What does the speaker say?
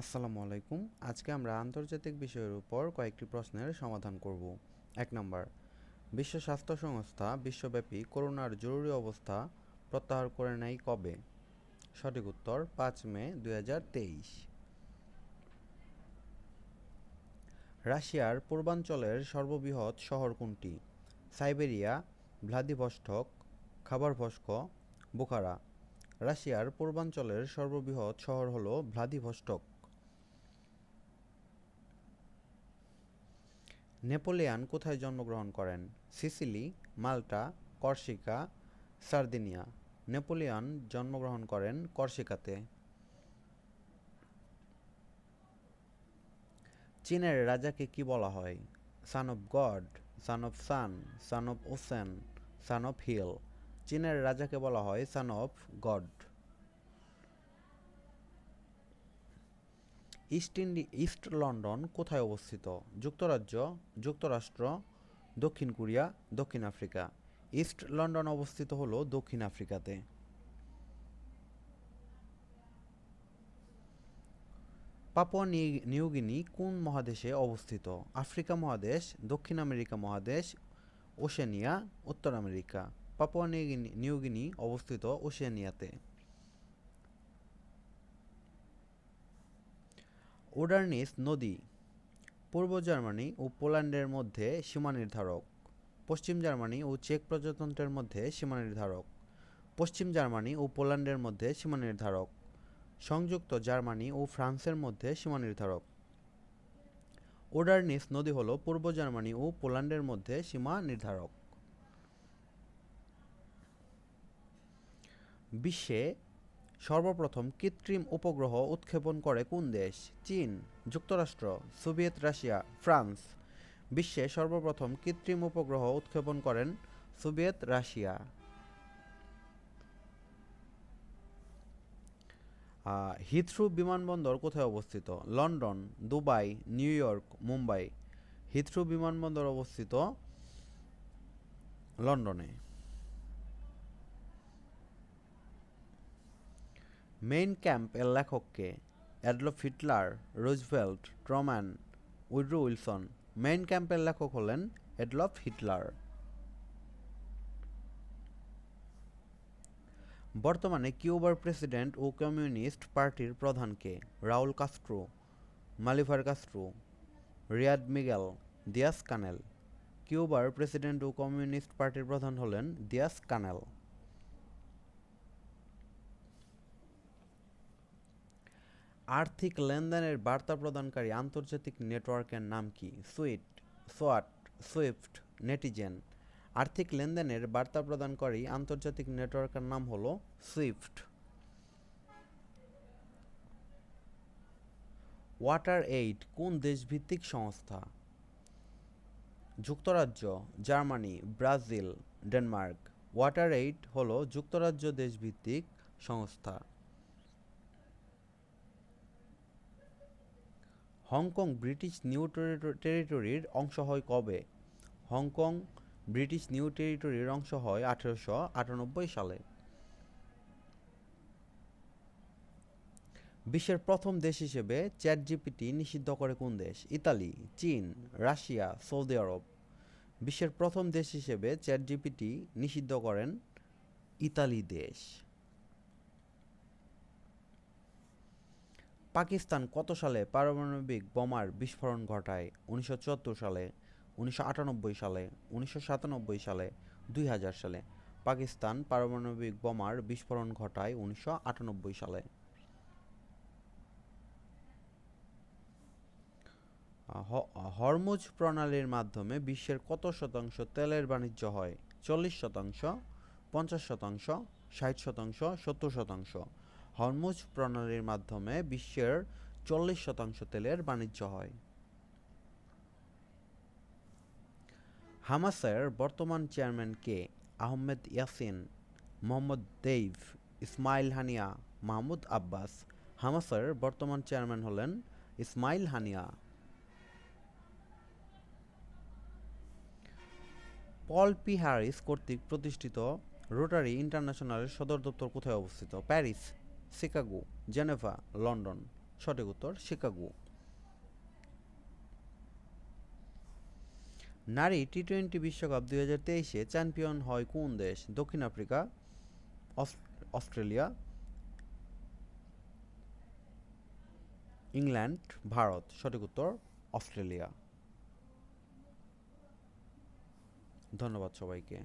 আসসালামু আলাইকুম। আজকে আমরা আন্তর্জাতিক বিষয়ের উপর কয়েকটি প্রশ্নের সমাধান করব। এক নম্বর, বিশ্ব স্বাস্থ্য সংস্থা বিশ্বব্যাপী করোনার জরুরি অবস্থা প্রত্যাহার করে নেয় কবে? সঠিক উত্তর, পাঁচ মে দু হাজার তেইশ। রাশিয়ার পূর্বাঞ্চলের সর্ববৃহৎ শহর কোনটি? Siberia, Vladivostok, Khabarovsk, Bukhara. রাশিয়ার পূর্বাঞ্চলের সর্ববৃহৎ শহর হল ভ্লাদিভস্টক। নেপোলিয়ান কোথায় জন্মগ্রহণ করেন? Sicily, Malta Corsica Sardinia. Napoleon জন্মগ্রহণ করেন কর্সিকাতে চীনের রাজাকে কি বলা হয়? Son of god, son of sun son of ocean, son of hill. চীনের রাজাকে বলা হয় son of god. East Indie, east London কোথায় অবস্থিত? যুক্তরাজ্য, যুক্তরাষ্ট্র, দক্ষিণ কোরিয়া, দক্ষিণ আফ্রিকা। ইস্ট লন্ডন অবস্থিত হল দক্ষিণ আফ্রিকাতে। পাপুয়া নিউগিনি কোন মহাদেশে অবস্থিত? আফ্রিকা মহাদেশ, দক্ষিণ আমেরিকা মহাদেশ, ওশেনিয়া, উত্তর আমেরিকা। পাপুয়া নিউগিনি অবস্থিত ওশেনিয়াতে। ওডারনিস নদী পূর্ব জার্মানি ও পোল্যান্ডের মধ্যে সীমা নির্ধারক। পশ্চিম জার্মানি ও চেক প্রজাতন্ত্রের মধ্যে সীমা নির্ধারক। পশ্চিম জার্মানি ও পোল্যান্ডের মধ্যে সীমা নির্ধারক। সংযুক্ত জার্মানি ও ফ্রান্সের মধ্যে সীমা নির্ধারক। ওডারনিস নদী হল পূর্ব জার্মানি ও পোল্যান্ডের মধ্যে সীমা নির্ধারক। বিশ্বে সর্বপ্রথম কৃত্রিম উপগ্রহ উৎক্ষেপণ করে কোন দেশ? চীন, যুক্তরাষ্ট্র, সোভিয়েত রাশিয়া, ফ্রান্স। বিশ্বে সর্বপ্রথম কৃত্রিম উপগ্রহ উৎক্ষেপণ করেন সোভিয়েত রাশিয়া। হিথ্রু বিমানবন্দর কোথায় অবস্থিত? London, Dubai, New York, Mumbai. Heathrow বিমানবন্দর অবস্থিত লন্ডনে। মেইন ক্যাম্প এর লেখককে Adolf Hitler, Roosevelt Truman Woodrow Wilson. Mein ক্যাম্পের লেখক হলেন অ্যাডলফ হিটলার। বর্তমানে কিউবার প্রেসিডেন্ট ও কমিউনিস্ট পার্টির প্রধানকে রাউল কাস্ট্রো, মালিভার কাস্ট্রো, রিয়াদ মিগেল, দিয়াস কানেল। কিউবার প্রেসিডেন্ট ও কমিউনিস্ট পার্টির প্রধান হলেন দিয়াস কানেল। আর্থিক লেনদেনের বার্তা প্রদানকারী আন্তর্জাতিক নেটওয়ার্কের নাম কি? Sweet, swat, swift, netizen. আর্থিক লেনদেনের বার্তা প্রদানকারী আন্তর্জাতিক নেটওয়ার্কের নাম হলো সুইফট। ওয়াটার এইড কোন দেশভিত্তিক সংস্থা? যুক্তরাজ্য, Germany, Brazil, Denmark. Water aid হলো যুক্তরাজ্য দেশভিত্তিক সংস্থা। হংকং ব্রিটিশ নিউ টেরিটরির অংশ হয় কবে? হংকং ব্রিটিশ নিউ টেরিটরির অংশ হয় আঠেরোশো আটানব্বই সালে। বিশ্বের প্রথম দেশ হিসেবে চ্যাট জিপিটি নিষিদ্ধ করে কোন দেশ? ইতালি, চীন, রাশিয়া, সৌদি আরব। বিশ্বের প্রথম দেশ হিসেবে চ্যাট জিপিটি নিষিদ্ধ করেন ইতালি দেশ। পাকিস্তান কত সালে পারমাণবিক বোমার বিস্ফোরণ ঘটায়? উনিশশো সালে, উনিশশো আটানব্বই সালে, উনিশশো সাতানব্বই সালে, দুই হাজার সালে। পাকিস্তান পারমাণবিক বোমার বিস্ফোরণ ঘটায় উনিশশো আটানব্বই সালে। হরমুজ প্রণালীর মাধ্যমে বিশ্বের কত শতাংশ তেলের বাণিজ্য হয়? চল্লিশ শতাংশ, পঞ্চাশ শতাংশ, ষাট শতাংশ, সত্তর শতাংশ। হরমুজ প্রণালীর মাধ্যমে বিশ্বের চল্লিশ শতাংশ তেলের বাণিজ্য হয়। হামাসের বর্তমান চেয়ারম্যান কে? Ahmed Yassin, Mohammed Deif, Ismail Haniyeh, Mahmoud Abbas. হামাসের বর্তমান চেয়ারম্যান হলেন Ismail Haniyeh. Paul P Harris কর্তৃক প্রতিষ্ঠিত রোটারি ইন্টারন্যাশনালের সদর দপ্তর কোথায় অবস্থিত? প্যারিস। Chicago, Geneva, London. সঠিক উত্তর, শিকাগো। নারী টি টোয়েন্টি বিশ্বকাপ দুই হাজার তেইশে চ্যাম্পিয়ন হয় কোন দেশ? দক্ষিণ আফ্রিকা অস্ট্রেলিয়া, ইংল্যান্ড, ভারত। সঠিক উত্তর, অস্ট্রেলিয়া। ধন্যবাদ সবাইকে।